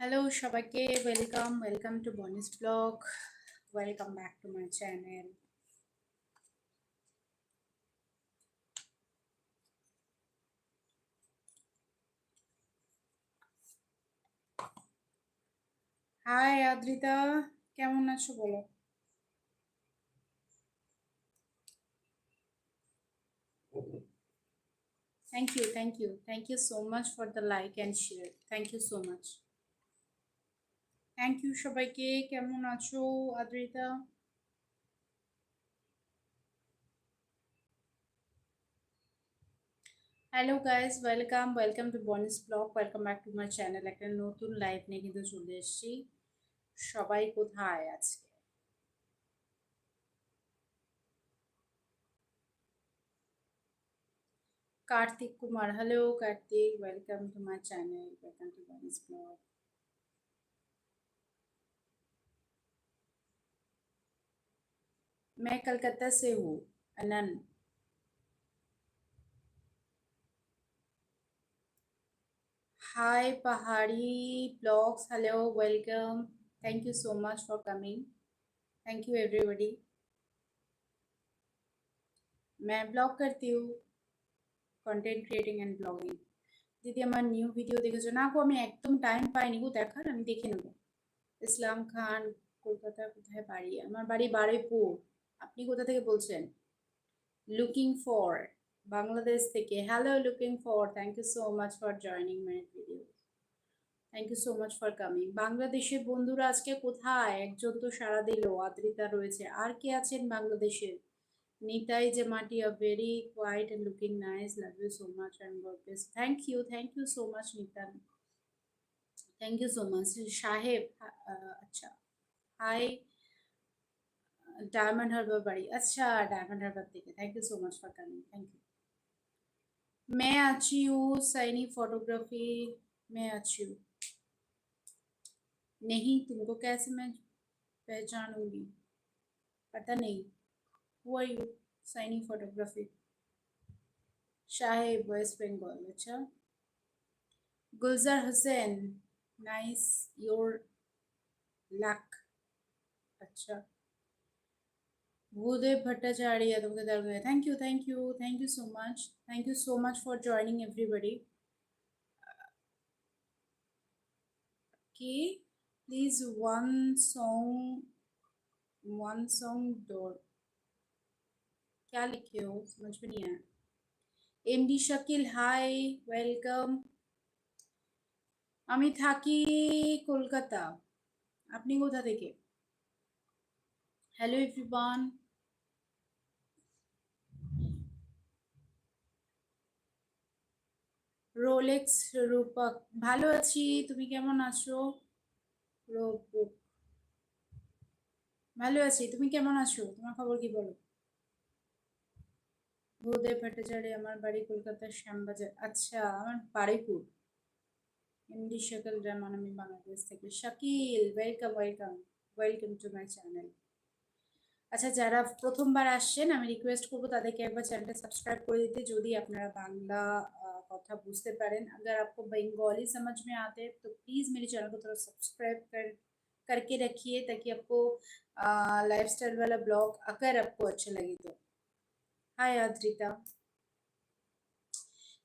Hello সবাইকে welcome welcome to Boni's blog welcome back to my channel hi Adrita কেমন আছো বলো? Thank you thank you thank you so much for the like and share thank you so much thank you সবাইকে, কেমন আছো Adrita? Hello guys welcome welcome to Boni's blog welcome back to my channel একটা নতুন live নিয়ে কিন্তু চলে এসেছি। সবাই কোথায় আজকে? Kartik Kumar hello Kartik welcome to my channel welcome to Boni's blog मैं कलकत्ता से हूँ अनन hi Pahadi blogs hello welcome thank you so much for coming thank you everybody मैं ब्लॉग करती हूँ কন্টেন্ট ক্রিয়েটিং অ্যান্ড ব্লগিং দিদি আমার new video দেখেছো না গো আমি একদম টাইম পাইনি গো দেখার আমি দেখে নেবো ইসলাম খান কলকাতা কোথায় বাড়ি আমার বাড়ি বারুইপুর আপনি কোথা থেকে বলছেন? লুকিং ফর বাংলাদেশ থেকে। Hello looking for thank you so much for joining my video thank you so much for coming বাংলাদেশের বন্ধুরা আজকে কোথায়? একজন তো সারা দিল, আদ্রিতা রয়েছে। আর কে আছেন বাংলাদেশের নিতাই যে মাটি, a very quite and looking nice you so much and God bless thank you thank you so much Nitan thank you so much. সাহেব আচ্ছা হাই डायमंड हर्बर बड़ी अच्छा डायमंड हर्बर ठीक है thank you so much for coming thank you मैं अच्छी हूँ Saini photography मैं अच्छी हूँ। नहीं, तुमको कैसे मैं पहचानूँगी? पता नहीं। हुआ you Saini photography Sahib waste Bengal अच्छा। Gulzar Hussain nice your luck अच्छा। Bhudev Bhattacharya, তোমাকে দরকার thank you thank you thank you so much thank you so much for joining everybody কি please one song one song ডোর क्या लिखे हो समझ में नहीं आया M D Shakil hi welcome আমি থাকি কলকাতা আপনি কোথা থেকে হ্যালো এভরিওয়ান রোলেক্স রূপক ভালো আছি, তুমি কেমন আছো? রূপক ভালো আছি, তুমি কেমন আছো? তোমার খবর কি বলো? ভূদেব ভট্টাচার্য আমার বাড়ি কলকাতার শ্যামবাজার। আচ্ছা আমার বাড়িপুর। এমডি শাকিল রহমান আমি বাংলাদেশ থেকে। Shakil welcome welcome welcome to my channel আচ্ছা যারা প্রথমবার আসছেন, আমি রিকোয়েস্ট করব তাদেরকে একবার চ্যানেলটা সাবস্ক্রাইব করে দিতে। যদি আপনারা বাংলা কথা বুঝতে পারেন अगर आपको बंगाली समझ में आते हैं तो प्लीज़ मेरे चैनल को थोड़ा सब्सक्राइब कर करके रखिए ताकि आपको लाइफस्टाइल वाला ब्लॉग अगर आपको अच्छा लगे तो Hi Adrita.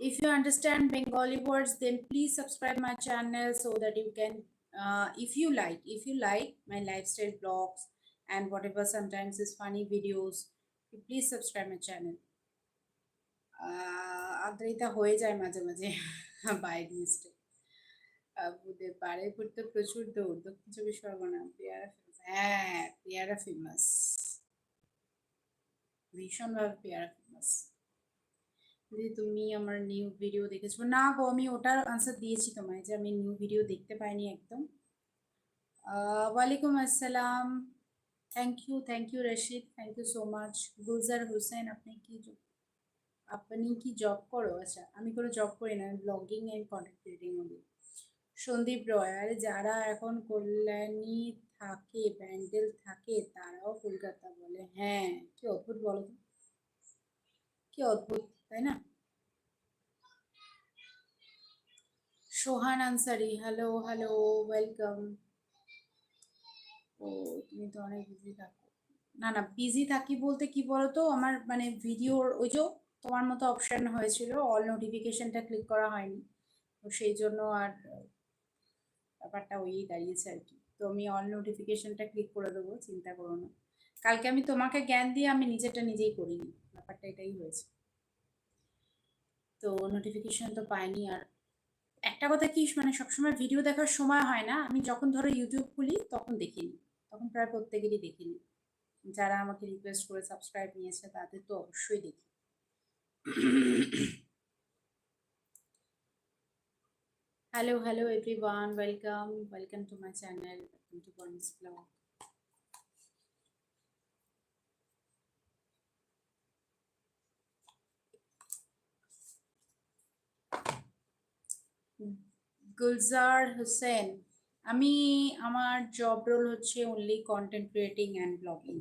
If you understand Bengali words, then please subscribe my channel so that you can, uh, if you like, if you like my lifestyle blogs and whatever sometimes is funny videos, please subscribe my channel. Adrita হয়ে যায় মাঝে মাঝে bike mistake বুধে পারে ঘুরতে প্রচুর দৌড় দক্ষিণ চব্বিশ পরগনা, পেয়ারা ফেমাস হ্যাঁ পেয়ারা ফেমাস ভীষণভাবে পেয়ারা ফেমাস যদি তুমি আমার নিউ ভিডিও দেখেছ? না গো, আমি ওটার আনসার দিয়েছি তোমায় যে আমি নিউ ভিডিও দেখতে পাইনি একদম। ওয়ালাইকুম আসসালাম। Thank you thank you Rashid. Thank you so much Gulzar Hossain, আপনি কি আপনি কি জব করো? আচ্ছা আমি কোনো জব করি না blogging and content creating only Sandeep Roy, আর যারা এখন কল্যাণী থাকে, ব্যান্ডেল থাকে, তারাও কলকাতা বলে। হ্যাঁ কি অদ্ভুত বলো তো। কি অদ্ভুত, তাই না? Sohan Ansari hello hello welcome ও, তুমি তো অনেক বিজি থাকো। না না বিজি থাকি বলতে কি বলতো? আমার মানে ভিডিওর ওই যে তোমার মতো অপশন হয়েছিল অল নোটিফিকেশনটা ক্লিক করা হয়নি। তো সেই জন্য আর, ব্যাপারটা ওই দাঁড়িয়েছে আর কি। তো আমি অল নোটিফিকেশনটা ক্লিক করে দেবো, চিন্তা করো না। কালকে আমি তোমাকে জ্ঞান দিয়ে আমি নিজেরটা নিজেই করিনি, ব্যাপারটা এটাই হয়েছে। তো নোটিফিকেশন তো পাইনি আর একটা কথা কি মানে সবসময় ভিডিও দেখার সময় হয় না, আমি যখন ধরো ইউটিউব খুলি তখন দেখিনি, তখন প্রায় প্রত্যেকেরই দেখিনি। যারা আমাকে রিকোয়েস্ট করে সাবস্ক্রাইব নিয়েছে তাদের তো অবশ্যই দেখি hello hello everyone welcome welcome to my channel welcome to Bonnie's vlog Gulzar Hossain আমি আমার জব রোল হচ্ছে only content creating and blogging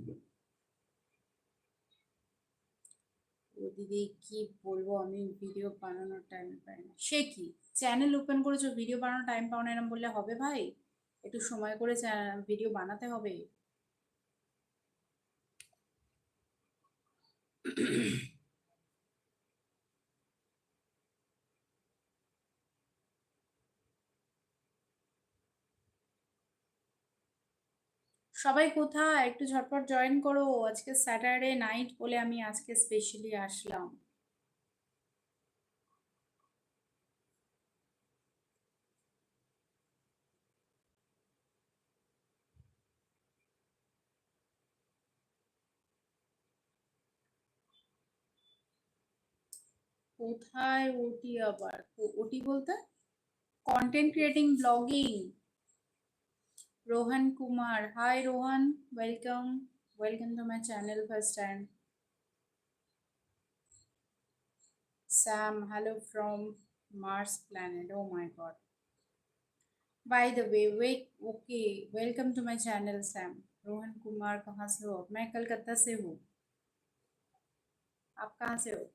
ও দিদি কি বলব, আমি ভিডিও বানানোর টাইম পাই না। সে কি? চ্যানেল ওপেন করেছ ভিডিও বানানোর টাইম পাও না এরম বললে হবে ভাই? একটু সময় করে ভিডিও বানাতে হবে? সবাই কোথায়? একটু ঝটপট জয়েন করো। আজকে স্যাটারডে নাইট বলে আমি আজকে স্পেশালি আসলাম। কোথায় ওটি আবার? ওটি বলতে content creating blogging Rohan Kumar. Hi Rohan. Welcome welcome to my channel first time Sam hello from Mars planet oh my god by the way wait okay welcome to my channel Sam Rohan Kumar, कहाँ से हो मैं कलकत्ता से हूँ। आप कहाँ से हो?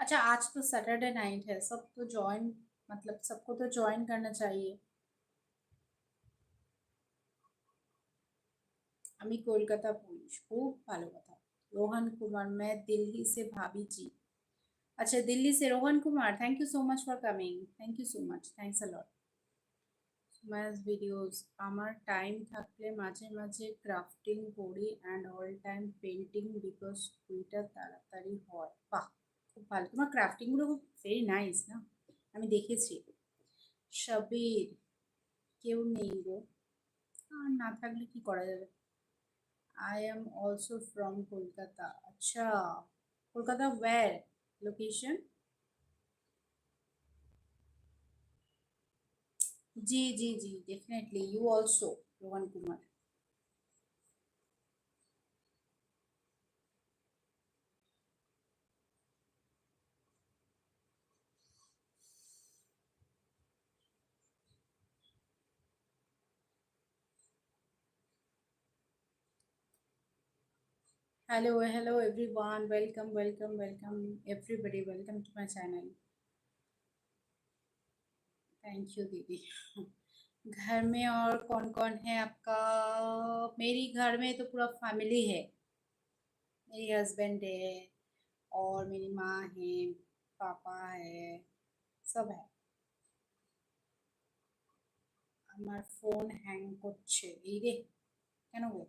अच्छा आज तो सैटरडे नाइट है सब तो ज्वाइन मतलब सबको तो ज्वाइन करना चाहिए আমি কলকাতা পুলিশ খুব ভালো কথা रोहन कुमार मैं दिल्ली से भाभी जी अच्छा दिल्ली से Rohan Kumar thank you so much for coming thank you so much thanks a lot math videos আমার টাইম থাকলে মাঝে মাঝে ক্রাফটিং করি and all time painting because ওইটা তাড়াতাড়ি হয় বাহ খুব ভালো। তোমার ক্রাফটিংগুলো খুব ভেরি নাইস না? আমি দেখেছি। সবির কেউ নেই গো। আর না থাকলে কি করা যাবে? I am also from Kolkata. আচ্ছা কলকাতা ওয়্যার লোকেশন জি জি জি definitely you also Rohan Kumar. hello hello everyone welcome welcome welcome everybody welcome to my channel thank you दीदी घर में और कौन कौन है आपका मेरी घर में तो पूरा फैमिली है मेरी हस्बैंड है और मेरी माँ है पापा है सब है আমার ফোন হ্যাং করছে এই রে কেন গো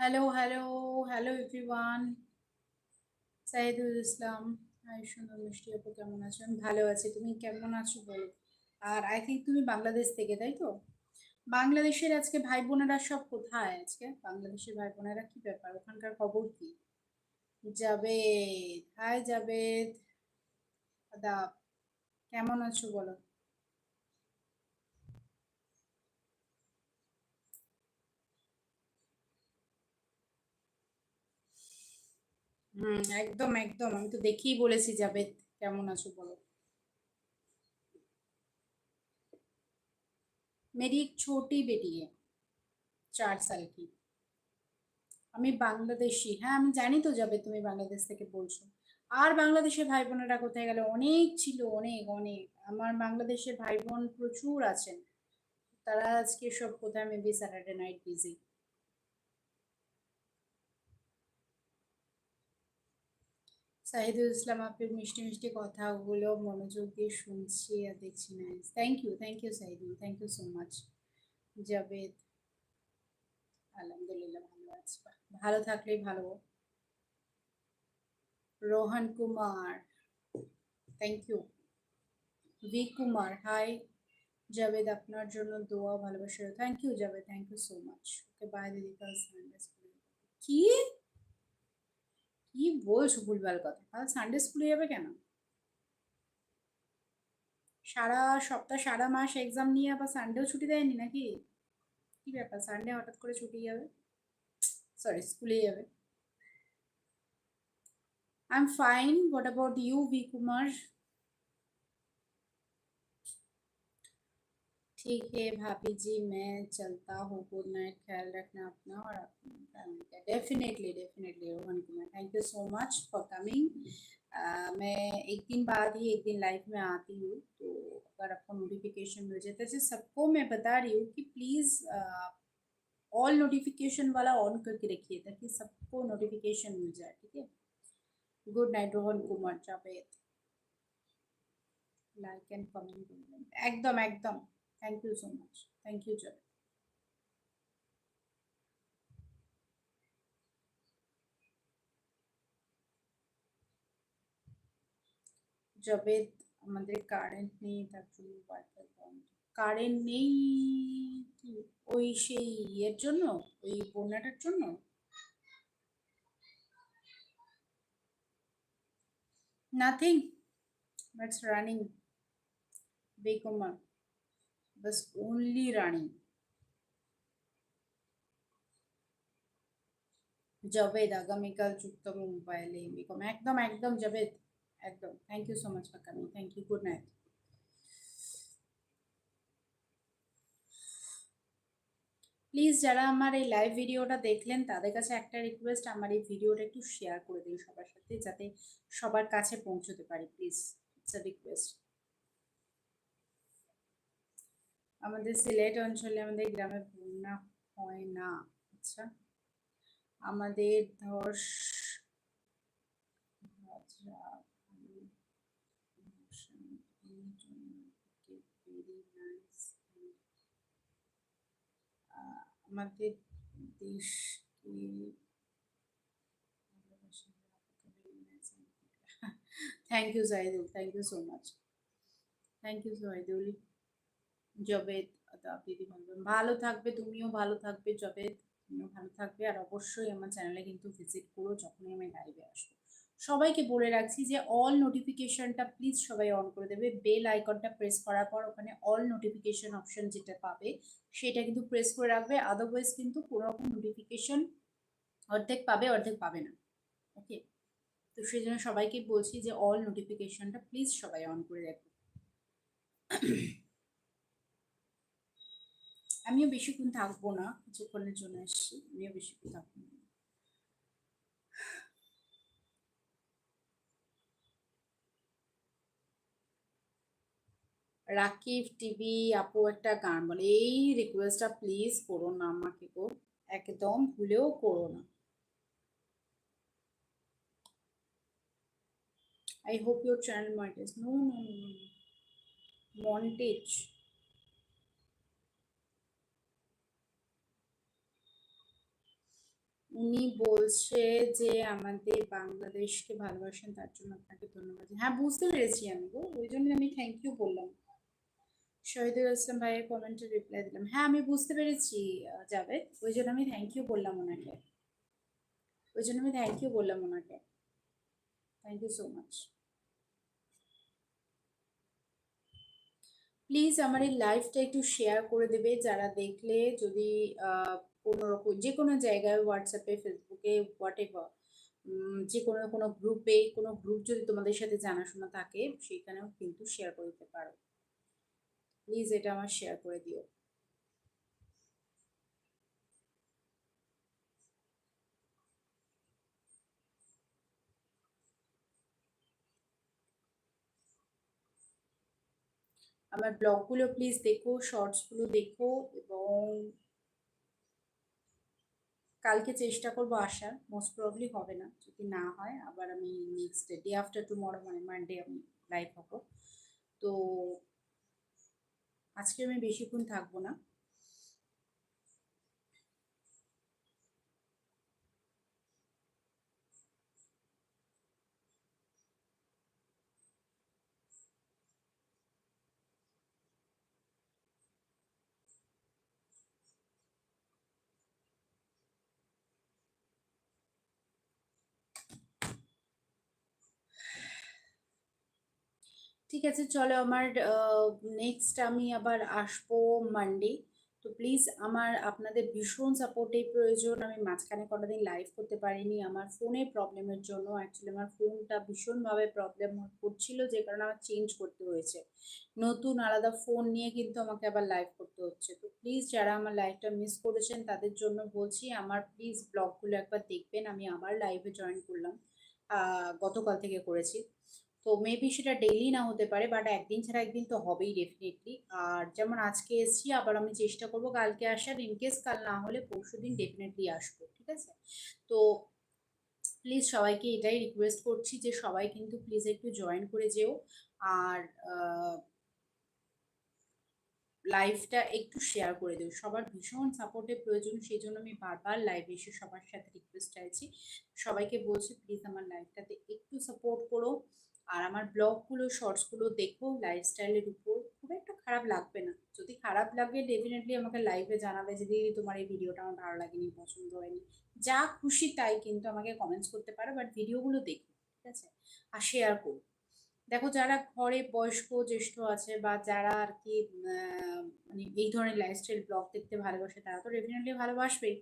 hello hello hello everyone Saidul Islam hi সুন্দর মিষ্টি আপু কেমন আছো আমি ভালো আছি। তুমি কেমন আছো বলো? আর আই থিঙ্ক তুমি বাংলাদেশ থেকে, তাই তো? বাংলাদেশের আজকে ভাই বোনেরা সব কোথায় আজকে? বাংলাদেশের ভাই বোনেরা কি ব্যাপার? ওখানকার খবর কি? যাবে হাই জাবেদ আদাব, কেমন আছো বলো? হুম একদম একদম আমি তো দেখেই বলেছি যাবে কেমন আছো বলো मेरी एक छोटी बेटी है চার সাল কি আমি বাংলাদেশি হ্যাঁ আমি জানি তো যাবে তুমি বাংলাদেশ থেকে বলছো আর বাংলাদেশের ভাই বোনেরা কোথায় গেল অনেক ছিল অনেক অনেক আমার বাংলাদেশের ভাই বোন প্রচুর আছেন তারা আজকে সব কোথায় maybe Saturday night busy Sahidul Islam আপনার মিষ্টি মিষ্টি কথাগুলো মনোযোগ দিয়ে শুনছি আর দেখছি না thank you thank you Sahidul thank you so much Jabed আলহামদুলিল্লাহ ভালো আছি। ভালো থাকলেই ভালো। Rohan Kumar thank you V Kumar hi Jabed আপনার জন্য দোয়া, ভালোবাসা। Thank you Jabed thank you so much okay bye দিদি কি? কি বলছো ভুলভাল কথা? তাহলে সানডে স্কুলে যাবে কেন? সারা সপ্তাহ, সারা মাস এক্সাম নিয়ে আবার সানডেও ছুটি দেয়নি নাকি? কি ব্যাপার? সানডে হঠাৎ করে ছুটি যাবে? সরি স্কুলে যাবে। I am fine what about you V Kumar ठीक है भाभी जी, मैं चलता हूँ। गुड नाइट, ख्याल रखना अपना और अपनी definitely definitely Rohan Kumar thank you so much for coming मैं एक दिन बाद ही, एक दिन लाइफ में आती हूँ तो अगर आपको नोटिफिकेशन मिल जाए तो जैसे सबको मैं बता रही हूँ कि प्लीज़ ऑल नोटिफिकेशन वाला ऑन करके रखिए, ताकि सबको नोटिफिकेशन मिल जाए, ठीक है? Good night Rohan Kumar Javed like and comment एकदम एकदम। Thank you so much thank you Joy Jabed আমাদের কারেন্ট নেই তার জন্য ওয়াইফাই বন্ধ কারেন্ট নেই কি ওই সেই ইয়ের জন্য ওই বন্যাটার জন্য nothing buts running because bus only running Javed আগামীকাল যুক্তম মোবাইলে বিকম একদম একদম জাভেদ একদম thank you so much for coming thank you good night please যারা আমার এই লাইভ ভিডিওটা দেখলেন, তাদের কাছে একটা রিকোয়েস্ট আমার এই ভিডিওটা একটু শেয়ার করে দিন সবার সাথে, যাতে সবার কাছে পৌঁছতে পারি প্লিজ ইটস আ রিকোয়েস্ট আমাদের সিলেট অঞ্চলে আমাদের গ্রামে বন্যা হয় না আচ্ছা? আমাদের ধস আমাদের দেশকে thank you Zahidul thank you so much thank you Zahidul Jabed দিদি বলবেন ভালো থাকবে, তুমিও ভালো থাকবে, জবেদ, তুমিও ভালো থাকবে। আর অবশ্যই আমার চ্যানেলে কিন্তু ভিজিট করো যখনই আমি লাইভে আসব। সবাইকে বলে রাখছি যে অল নোটিফিকেশনটা প্লিজ সবাই অন করে দেবে। বেল আইকনটা প্রেস করার পর ওখানে অল নোটিফিকেশন অপশন যেটা পাবে, সেটা কিন্তু প্রেস করে রাখবে। আদারওয়াইজ কিন্তু কোনো রকম নোটিফিকেশন অর্ধেক পাবে অর্ধেক পাবে না। ওকে তো সেই জন্য সবাইকে বলছি যে অল নোটিফিকেশনটা প্লিজ সবাই অন করে রাখবে আমিও বেশিক্ষণ থাকব না কিছুক্ষণের জন্য এসছি আমিও বেশিক্ষণ থাকব না রাকিব টিভি আপু একটা গান বলে এই রিকোয়েস্টটা প্লিজ করো না আমাকে গো একদম ভুলেও করো না hope your channel monetized. No, no, no, no. Montage. উনি বলছে যে আমাদের বাংলাদেশকে ভালোবাসেন, তার জন্য আপনাকে ধন্যবাদ হ্যাঁ বুঝতে পেরেছি আমি গো, ওই জন্য আমি থ্যাংক ইউ বললাম। শহীদুল ইসলাম ভাইয়ের কমেন্টে রিপ্লাই দিলাম। হ্যাঁ আমি বুঝতে পেরেছি যাবে। ওই জন্য আমি থ্যাংক ইউ বললাম ওনাকে। ওই জন্য আমি থ্যাংক ইউ বললাম ওনাকে। Thank you so much please আমার এই লাইভটা একটু শেয়ার করে দেবে, যারা দেখলে যদি কোনো রকম, যে কোনো জায়গায় হোয়াটসঅ্যাপে ফেসবুকে হোয়াট এভার যে কোনো কোনো গ্রুপে কোনো গ্রুপ যদি তোমাদের সাথে জানাশোনা থাকে, সেখানেও কিন্তু শেয়ার করে দিতে পারো। প্লিজ এটা আমার শেয়ার করে দিও। আমার ব্লগগুলো প্লিজ দেখো শর্টসগুলো দেখো এবং কালকে চেষ্টা করব আসার মোস্ট প্রবলি হবে না। যদি না হয়, আবার আমি নেক্সট ডে আফটার টুমরো মানে মানডে আমি লাইভ হব। তো আজকে আমি বেশিক্ষণ থাকব না। ঠিক আছে, চলো আমার নেক্সট আমি আবার আসব মানডে তো প্লিজ আমার আপনাদের ভীষণ সাপোর্টের প্রয়োজন। আমি মাঝখানে কটা দিন লাইভ করতে পারিনি। আমার ফোনে প্রবলেমের জন্য অ্যাকচুয়ালি আমার ফোনটা ভীষণভাবে প্রবলেম করছিল, যে কারণে আমার চেঞ্জ করতে হয়েছে। নতুন আলাদা ফোন নিয়ে কিন্তু আমাকে আবার লাইভ করতে হচ্ছে। তো প্লিজ যারা আমার লাইভটা মিস করেছেন, তাদের জন্য বলছি, আমার প্লিজ ব্লগগুলো একবার দেখবেন। আমি আবার লাইভে জয়েন করলাম গতকাল থেকে করেছি। তো মেবি সেটা ডেইলি না হতে পারে বাট একদিন ছাড়া একদিন তো হবেই ডেফিনেটলি আর যেমন আজকে এসছি, আবার আমি চেষ্টা করব কালকে আসার ইনকেস কাল না হলে পরশু দিন ডেফিনেটলি আসব, ঠিক আছে? তো প্লিজ সবাইকে এটাই রিকোয়েস্ট করছি যে সবাই কিন্তু প্লিজ একটু জয়েন করে যেও। আর লাইভটা একটু শেয়ার করে দেবো সবার ভীষণ সাপোর্টের প্রয়োজন, সেই জন্য আমি বারবার লাইভে এসে সবার সাথে রিকোয়েস্ট চাইছি। সবাইকে বলছি প্লিজ আমার লাইভটাতে একটু সাপোর্ট করো। আর আমার ব্লগগুলো শর্টসগুলো দেখো লাইফস্টাইলের উপর, খুব একটা খারাপ লাগবে না। যদি খারাপ লাগে ডেফিনেটলি আমাকে লাইভে জানাবে যে, দিদি, তোমার এই ভিডিওটা আমার ভালো লাগেনি, পছন্দ হয়নি। যা খুশি তাই, কিন্তু আমাকে কমেন্টস করতে পারো বাট ভিডিওগুলো দেখো, ঠিক আছে? আর শেয়ার করো। দেখো, যারা ঘরে বয়স্ক, জ্যেষ্ঠ আছে, বা যারা আর কি মানে এই ধরনের লাইফস্টাইল ব্লগ দেখতে ভালোবাসে, তারা তো ডেফিনেটলি ভালোবাসবেই।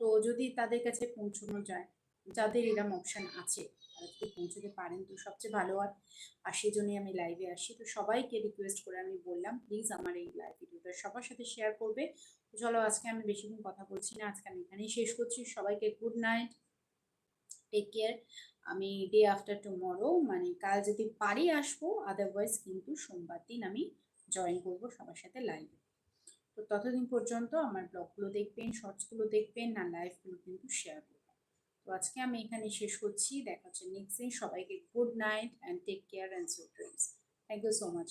তো যদি তাদের কাছে পৌঁছানো যায়, যাদের এরম অপশান আছে যদি পৌঁছতে পারেন তো সবচেয়ে ভালো আর সেই জন্যই আমি লাইভে আসি। তো সবাইকে রিকোয়েস্ট করে আমি বললাম প্লিজ আমার এই লাইভ ভিডিওটা সবার সাথে শেয়ার করবে। চলো আজকে আমি বেশিক্ষণ কথা বলছি না, আজকে আমি এখানেই শেষ করছি। সবাইকে গুড নাইট টেক কেয়ার আমি ডে আফটার টুমরো মানে কাল যদি পারি আসব আদারওয়াইজ কিন্তু সোমবার দিন আমি জয়েন করব সবার সাথে লাইভে তো ততদিন পর্যন্ত আমার ব্লগগুলো দেখবেন শর্টসগুলো দেখবেন না লাইভগুলো কিন্তু শেয়ার করবেন। তো আজকে আমি এখানে শেষ করছি। দেখা হচ্ছে নেক্সট দিন সবাইকে good night and take care and so dreams thank you so much